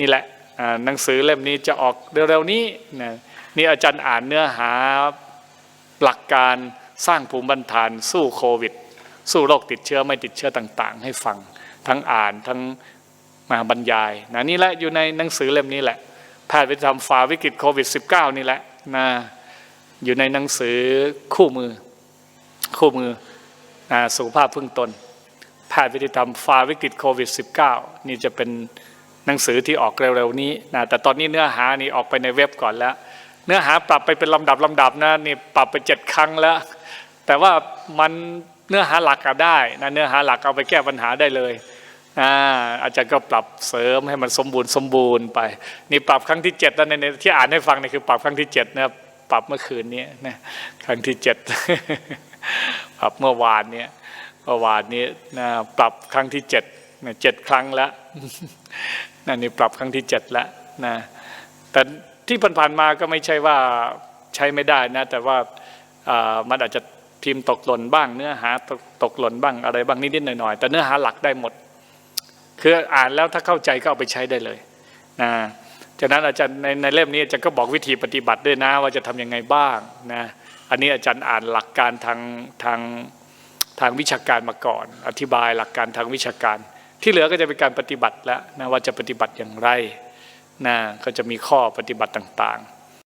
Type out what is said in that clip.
นี่แหละหนังสือเล่มนี้จะออกเร็วๆนี้นะนี่อาจารย์อ่านเนื้อหาหลักการสร้างภูมิบันทานสู้โควิด สู้โรคติดเชื้อไม่ติดเชื้อต่าง ๆ ให้ฟังทั้งอ่านทั้งมาบรรยายนะนี่แหละอยู่ในหนังสือเล่มนี้แหละแพทย์วิทยธรรมฝ่าวิกฤตโควิด -19 นี่แหละนะอยู่ในหนังสือคู่มือ คู่มือนะสุขภาพพึ่งตนแพทย์วิทยธรรมฝ่าวิกฤตโควิด -19 นี่จะเป็น หนังสือที่ออกเร็วๆนี้นะแต่ตอนนี้เนื้อหานี่ออกไปในเว็บก่อนแล้ว เนื้อหาปรับไปเป็นลำดับลำดับนะนี่ปรับไปเจ็ดครั้งแล้ว แต่ว่ามันเนื้อหาหลักก็ได้นะเนื้อหาหลักเอาไปแก้ปัญหาได้เลยอ่าอาจารย์ก็ปรับเสริมให้มันสมบูรณ์สมบูรณ์ไป นี่ปรับครั้งที่เจ็ดแล้วในในที่อ่านให้ฟังนี่คือปรับครั้งที่เจ็ดนะปรับเมื่อคืนนี้นะครั้งที่เจ็ดปรับเมื่อวานเนี้ยเมื่อวานนี้นะปรับครั้งที่เจ็ด เจ็ดครั้งแล้วนั่นนี่ปรับครั้งที่เจ็ดแล้วนะแต่ที่ผ่านๆมาก็ไม่ใช่ว่าใช้ไม่ได้นะ แต่ว่าอ่ามันอาจจะพิมพ์ตกหล่นบ้าง เนื้อหาตกตกหล่นบ้างอะไรบ้างนิดๆหน่อยๆแต่เนื้อหาหลักได้หมด คืออ่านแล้วถ้าเข้าใจก็เอาไปใช้ได้เลยนะจากนั้นอาจารย์ในในเล่มนี้อาจารย์ก็บอกวิธีปฏิบัติด้วยนะ ว่าจะทำยังไงบ้างนะอันนี้อาจารย์อ่านหลักการทางทางทางวิชาการมาก่อน อธิบายหลักการทางวิชาการ ที่เหลือก็จะเป็นการปฏิบัติแล้วนะว่าจะปฏิบัติอย่างไรนะก็จะมีข้อปฏิบัติต่างๆ